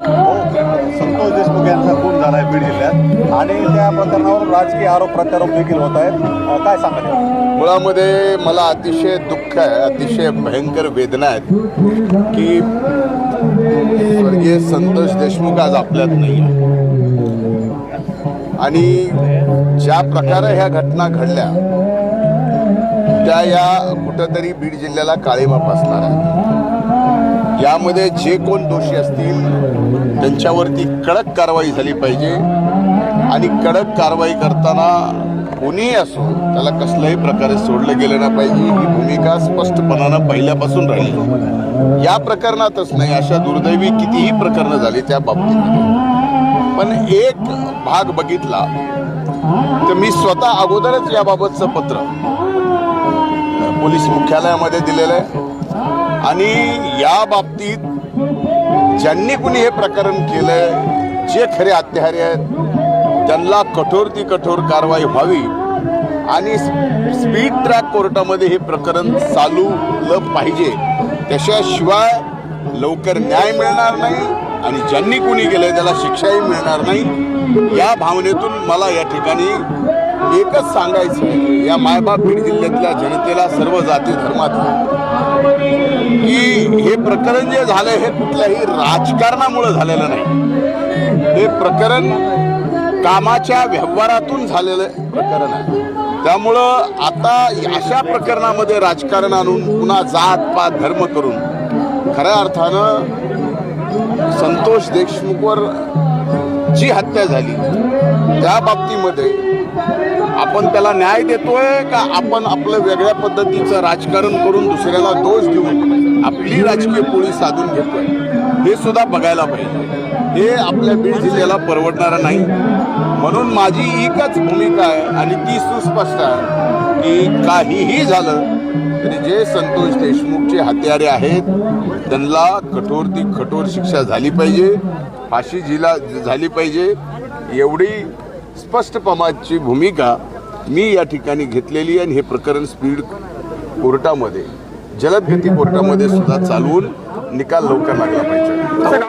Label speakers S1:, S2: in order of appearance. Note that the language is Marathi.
S1: संतोष देशमुख यांचा खून झाला आहे बीड जिल्ह्यात. आणि त्या प्रकरणावर राजकीय आरोप प्रत्यारोप देखील होत आहेत. काय सांगाल
S2: मुळामध्ये मला अतिशय दुःख आहे अतिशय भयंकर वेदना आहेत की स्वर्गीय संतोष देशमुख आज आपल्यात नाही आणि ज्या प्रकारे ह्या घटना घडल्या त्या या कुठंतरी बीड जिल्ह्याला काळीमा फासणार आहेत. यामध्ये जे कोण दोषी असतील त्यांच्यावरती कडक कारवाई झाली पाहिजे. आणि कडक कारवाई करताना कोणीही असो त्याला कसल्याही प्रकारे सोडलं गेलं नाही पाहिजे. ही भूमिका स्पष्टपणानं पहिल्यापासून राहिली. या प्रकरणातच नाही अशा दुर्दैवी कितीही प्रकरणं झाली त्या बाबतीत. पण एक भाग बघितला तर मी स्वतः अगोदरच याबाबतचं पत्र पोलीस मुख्यालयामध्ये दिलेलं आहे. आणि या बाबतीत ज्यांनी कुणी हे प्रकरण केलं जे खरे हत्यारे आहेत त्यांना कठोर ती कठोर कारवाई व्हावी. आणि स्पीड ट्रॅक कोर्टामध्ये हे प्रकरण चालूलं पाहिजे. त्याच्याशिवाय लवकर न्याय मिळणार नाही आणि ज्यांनी कुणी केलंय त्याला शिक्षाही मिळणार नाही. या भावनेतून मला या ठिकाणी एकच सांगायचं या मायबाप बीड जिल्ह्यातल्या जनतेला सर्व जाती धर्मात की हे प्रकरण जे झालं हे कुठल्याही राजकारणामुळे झालेलं नाही. हे प्रकरण कामाच्या व्यवहारातून झालेलं प्रकरण आहे. त्यामुळं आता अशा प्रकरणामध्ये राजकारण आणून पुन्हा जात पात धर्म करून खऱ्या अर्थानं संतोष देशमुखवर जी हत्या झाली त्या बाबतीमध्ये आपण त्याला न्याय देतोय का आपण आपलं वेगळ्या पद्धतीचं राजकारण करून दुसऱ्याला दोष देऊन आपली राजकीय पोळी साधून घेतोय? हे सुद्धा बघायला पाहिजे. हे आपल्या बीड जिल्ह्याला परवडणारं नाही. म्हणून माझी एकच भूमिका आहे आणि ती सुस्पष्ट आहे की काहीही झालं तरी जे संतोष देशमुखचे हत्यारे आहेत त्यांना कठोर ती कठोर शिक्षा झाली पाहिजे फाशी जिला झाली पाहिजे एवढी स्पष्टपमाची भूमिका मी या ठिकाणी घेतलेली आणि हे प्रकरण स्पीड कोर्टामध्ये जलदगती कोर्टामध्ये सुद्धा चालवून निकाल लवकर लागला पाहिजे.